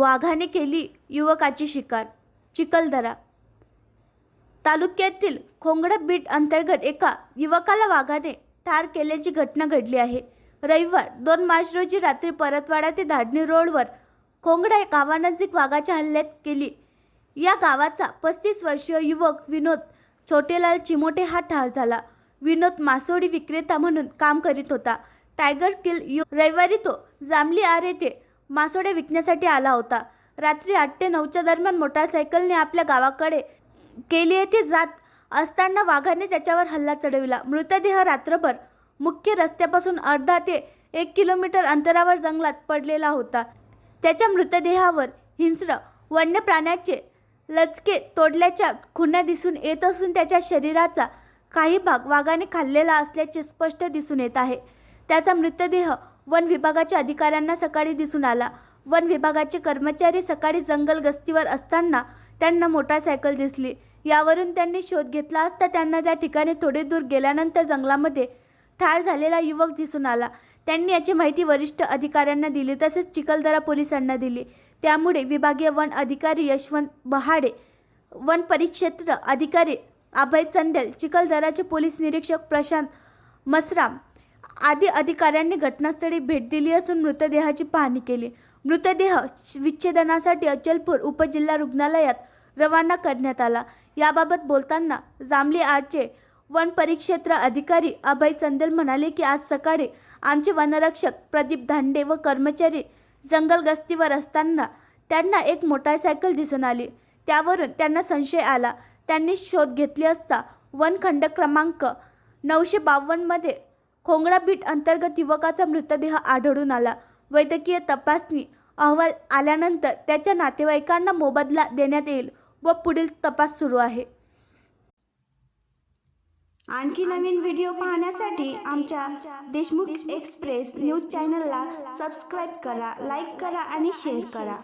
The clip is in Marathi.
वाघाने केली युवकाची शिकार. चिखलदरा तालुक्यातील खोंगडा बीट अंतर्गत एका युवकाला वाघाने ठार केल्याची घटना घडली आहे. रविवार दोन मार्च रोजी रात्री परतवाडा ते धाडणी रोडवर खोंगडा गावानजीक वाघाच्या हल्ल्यात केली. या गावाचा पस्तीस वर्षीय युवक विनोद छोटेलाल चिमोटे हा ठार झाला. विनोद मासोडी विक्रेता म्हणून काम करीत होता. टायगर किल यु रविवारी तो जांभली आर येथे मासोडे विकण्यासाठी आला होता. रात्री आठ ते नऊच्या दरम्यान मोटारसायकलने आपल्या गावाकडे केली येथे जात असताना वाघाने त्याच्यावर हल्ला चढविला. मृतदेह रात्रभर मुख्य रस्त्यापासून अर्धा ते एक किलोमीटर अंतरावर जंगलात पडलेला होता. त्याच्या मृतदेहावर हिंस्र वन्य प्राण्याचे लचके तोडल्याच्या खुणा दिसून येत असून त्याच्या शरीराचा काही भाग वाघाने खाल्लेला असल्याचे स्पष्ट दिसून येत आहे. त्याचा मृतदेह वन विभागाच्या अधिकाऱ्यांना सकाळी दिसून आला. वन विभागाचे कर्मचारी सकाळी जंगल गस्तीवर असताना त्यांना मोटारसायकल दिसली. यावरून त्यांनी शोध घेतला असता त्यांना त्या ठिकाणी थोडे दूर गेल्यानंतर जंगलामध्ये ठार झालेला युवक दिसून आला. त्यांनी याची माहिती वरिष्ठ अधिकाऱ्यांना दिली तसेच चिखलदरा पोलिसांना दिली. त्यामुळे विभागीय वन अधिकारी यशवंत बहाडे वन परिक्षेत्र अधिकारी अभय चंदेल चिखलदराचे पोलीस निरीक्षक प्रशांत मसराम आदी अधिकाऱ्यांनी घटनास्थळी भेट दिली असून मृतदेहाची पाहणी केली. मृतदेह विच्छेदनासाठी अचलपूर उपजिल्हा रुग्णालयात रवाना करण्यात आला. याबाबत बोलताना जांभली आरचे वन परिक्षेत्र अधिकारी अभय चंदेल म्हणाले की आज सकाळी आमचे वनरक्षक प्रदीप धांडे व कर्मचारी जंगल गस्तीवर असताना त्यांना एक मोटारसायकल दिसून आली. त्यावरून त्यांना संशय आला. त्यांनी शोध घेतली असता वनखंड क्रमांक नऊशे बावन्नमध्ये खोंगडा बीट अंतर्गत युवकाचा मृतदेह आढळून आला. वैद्यकीय तपासणी अहवाल आल्यानंतर त्याच्या नातेवाईकांना मोबदला देण्यात येईल व पुढील तपास सुरू आहे. आणखी नवीन व्हिडिओ पाहण्यासाठी आमच्या देशमुख एक्सप्रेस न्यूज चॅनलला सबस्क्राईब करा लाईक करा आणि शेअर करा.